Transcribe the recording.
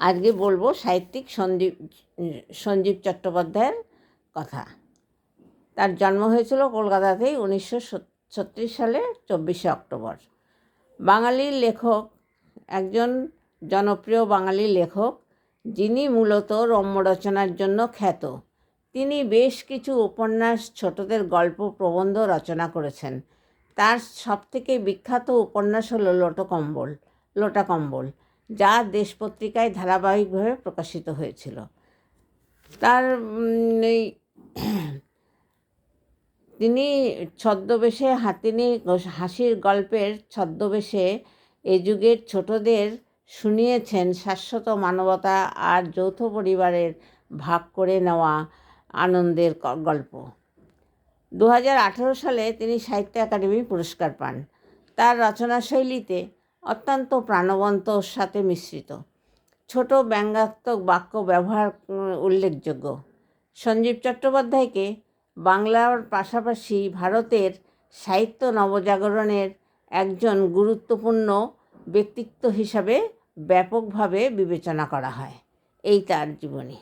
আজকে বলব সাহিত্যিক সঞ্জীব সঞ্জীব চট্টোপাধ্যায়ের কথা। তার জন্ম হয়েছিল কলকাতাতেই উনিশশো ছত্রিশ সালে, চব্বিশে অক্টোবর। বাঙালি লেখক, একজন জনপ্রিয় বাঙালি লেখক, যিনি মূলত রম্য রচনার জন্য খ্যাত। তিনি বেশ কিছু উপন্যাস, ছোটদের গল্প, প্রবন্ধ রচনা করেছেন। তার সবথেকে বিখ্যাত উপন্যাস হলো লোটকম্বল, লোটাকম্বল। যা দেশ পত্রিকায় ধারাবাহিকভাবে প্রকাশিত হয়েছিল। তার এই তিনি ছদ্মবেশে হাতিনি, হাসির গল্পের ছদ্মবেশে এ যুগের ছোটদের শুনিয়েছেন শাশ্বত মানবতা আর যৌথ পরিবারের ভাগ করে নেওয়া আনন্দের গল্প। দু হাজার আঠেরো সালে তিনি সাহিত্য একাডেমি পুরস্কার পান। তার রচনাশৈলীতে অত্যন্ত প্রাণবন্ত সাথে মিশ্রিত। ছোট ব্যঙ্গাত্মক বাক্য ব্যবহার উল্লেখযোগ্য। সঞ্জীব চট্টোপাধ্যায়কে বাংলার পাশাপাশি ভারতের সাহিত্য নবজাগরণের একজন গুরুত্বপূর্ণ ব্যক্তিত্ব হিসাবে ব্যাপকভাবে বিবেচনা করা হয়। এই তার জীবনী।